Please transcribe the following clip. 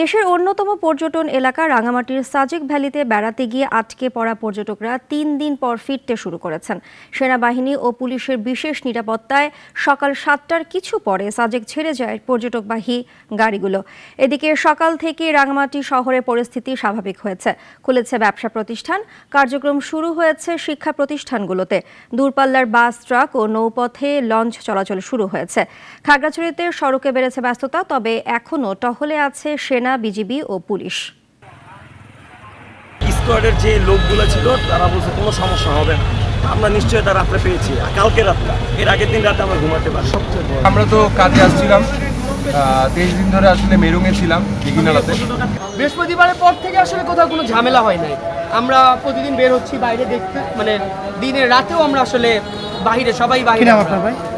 দেশের অন্যতম পর্যটন এলাকা রাঙামাটির সাজেক ভ্যালিতে বেড়াতে গিয়ে আটকে পড়া পর্যটকরা তিন দিন পর ফিরতে শুরু করেছেন। সেনাবাহিনী ও পুলিশের বিশেষ নিরাপত্তায় সকাল সাতটার কিছু পরে সাজেক ছেড়ে যায় পর্যটকবাহী গাড়িগুলো। এদিকে সকাল থেকে রাঙামাটি শহরে পরিস্থিতি স্বাভাবিক হয়েছে। খুলেছে ব্যবসা প্রতিষ্ঠান। কার্যক্রম শুরু হয়েছে শিক্ষা প্রতিষ্ঠানগুলোতে। দূরপাল্লার বাস, ট্রাক ও নৌপথে লঞ্চ চলাচল শুরু হয়েছে। খাগড়াছড়িতে সড়কে বেড়েছে ব্যস্ততা, তবে এখনও টহলে আছে সেনা বিজিবি ও পুলিশ। স্কোয়াডের যে লোকগুলো ছিল তারা বলছে কোনো সমস্যা হবে না। আমরা নিশ্চয়ই তার রাত্রে পেয়েছি। কালকে রাতটা এর আগের দিন রাতে আমরা ঘুমাতে পারি আমরা তো কাজে আসছিলাম। আহ, তেইশ দিন ধরে আসলে মেরুঙে ছিলাম দিঘিনালাতে। বৃহস্পতিবারের পর থেকে আসলে কোথাও কোনো ঝামেলা হয় নাই। আমরা প্রতিদিন বের হচ্ছি বাইরে দেখতে মানে দিনের রাতেও আমরা আসলে বাহিরে সবাই বাইরে আছি।